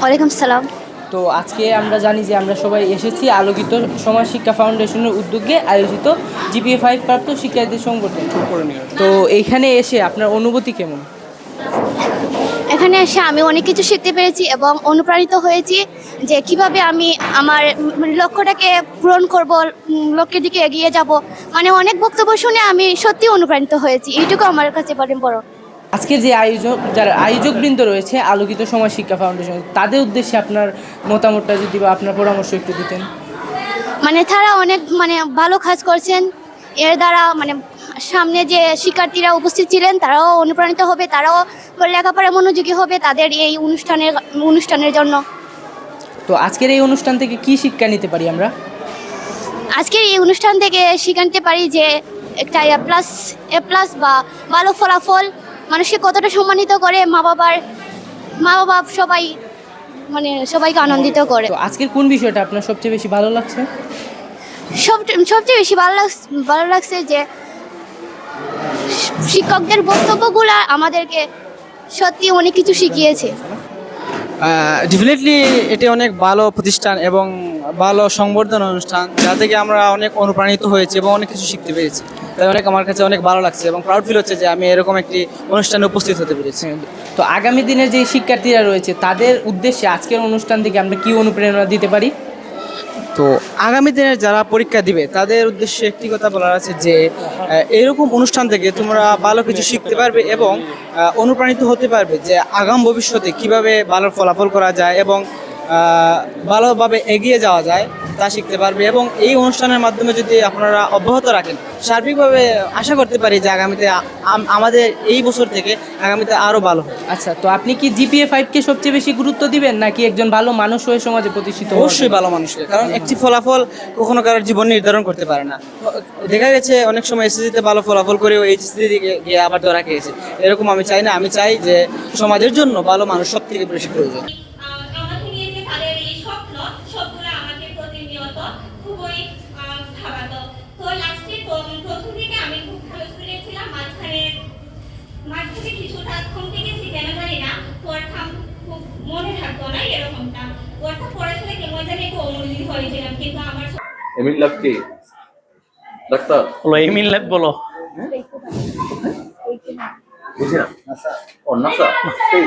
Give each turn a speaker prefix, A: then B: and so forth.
A: ওয়ালাইকুম
B: তো আজকে আমরা জানি যে আমরা সবাই এসেছি আলোকিত সমাজ শিক্ষা ফাউন্ডেশনের উদ্যোগে আয়োজিত জিপিএ ফাইভ প্রাপ্ত শিক্ষার্থীদের সংগঠন। তো এইখানে এসে আপনার অনুভূতি কেমন?
A: এখানে এসে আমি অনেক কিছু শিখতে পেরেছি এবং অনুপ্রাণিত হয়েছি যে কীভাবে আমি আমার উম, লক্ষ্যটাকে পূরণ করব লক্ষ্যের দিকে এগিয়ে যাব। মানে অনেক বক্তব্য শুনে আমি সত্যি অনুপ্রাণিত হয়েছি। এইটুকু আমার কাছে বড় বড়।
B: আজকে যে আয়োজক যারা আয়োজকবৃন্দ রয়েছে আলোকিত সমাজ শিক্ষা ফাউন্ডেশন তাদের উদ্দেশ্যে আপনার মতামতটা যদি বা আপনার পরামর্শ একটু দিতেন।
A: মানে তারা অনেক মানে ভালো কাজ করছেন। এর দ্বারা মানে সামনে যে শিক্ষার্থীরা উপস্থিত ছিলেন তারাও অনুপ্রাণিত হবে তারাও লেখাপড়ায় মনোযোগী হবে তাদের এই অনুষ্ঠানের অনুষ্ঠানের জন্য।
B: তো আজকের এই অনুষ্ঠান থেকে কি শিক্ষা নিতে পারি আমরা?
A: আজকের এই অনুষ্ঠান থেকে শিক্ষা নিতে পারি যে একটা এ প্লাস এ প্লাস বা ভালো ফলাফল মানুষকে কতটা সম্মানিত করে মা বাবার মা বাবা সবাই মানে সবাইকে আনন্দিত করে।
B: তো আজকের কোন বিষয়টা আপনার সবচেয়ে বেশি ভালো লাগছে?
A: সব সবচেয়ে বেশি ভালো লাগছে ভালো লাগছে যে শিক্ষকদের বক্তব্যগুলো আমাদেরকে সত্যি অনেক কিছু শিখিয়েছে।
C: ডেফিনেটলি এটি অনেক ভালো প্রতিষ্ঠান এবং ভালো সংবর্ধনা অনুষ্ঠান যা থেকে আমরা অনেক অনুপ্রাণিত হয়েছি এবং অনেক কিছু শিখতে পেরেছি। তাই অনেক আমার কাছে অনেক ভালো লাগছে এবং প্রাউড ফিল হচ্ছে যে আমি এরকম একটি অনুষ্ঠানে উপস্থিত হতে পেরেছি।
B: তো আগামী দিনের যে শিক্ষার্থীরা রয়েছে তাদের উদ্দেশ্যে আজকের অনুষ্ঠান থেকে আমরা কি অনুপ্রেরণা দিতে পারি?
C: তো আগামী দিনে যারা পরীক্ষা দিবে, তাদের উদ্দেশ্যে একটি কথা বলার আছে যে এরকম অনুষ্ঠান থেকে তোমরা ভালো কিছু শিখতে পারবে এবং অনুপ্রাণিত হতে পারবে যে আগাম ভবিষ্যতে কীভাবে ভালো ফলাফল করা যায় এবং ভালোভাবে এগিয়ে যাওয়া যায়। তা শিখতে পারবে এবং এই অনুষ্ঠানের মাধ্যমে যদি আপনারা অব্যাহত রাখেন সার্বিকভাবে আশা করতে পারি যে আগামীতে আমাদের এই বছর থেকে আগামীতে আরও ভালো হবে।
B: আচ্ছা তো আপনি কি জিপিএ ফাইভকে সবচেয়ে বেশি গুরুত্ব দিবেন নাকি একজন ভালো মানুষ হয়ে সমাজে প্রতিষ্ঠিত
C: অবশ্যই ভালো মানুষকে কারণ একটি ফলাফল কখনো কারোর জীবন নির্ধারণ করতে পারে না। দেখা গেছে অনেক সময় এসএসসিতে ভালো ফলাফল করেও এইচএসসি দিকে গিয়ে আবার ধরা খেয়েছে। এরকম আমি চাই না আমি চাই যে সমাজের জন্য ভালো মানুষ সব থেকে বেশি প্রয়োজন।
D: মাঝখানে কিছুটা থম থেকে কেন জানি না পড়তাম খুব মনে থাকতো না এরকমটা অর্থাৎ পড়াশোনা কেমন জানি একটু অমনোযোগী হয়েছিলাম কিন্তু আমার
E: এমিল লাভ কি ডাক্তার
F: বলো এমিল লাভ বলো
E: বুঝি না ও নাসা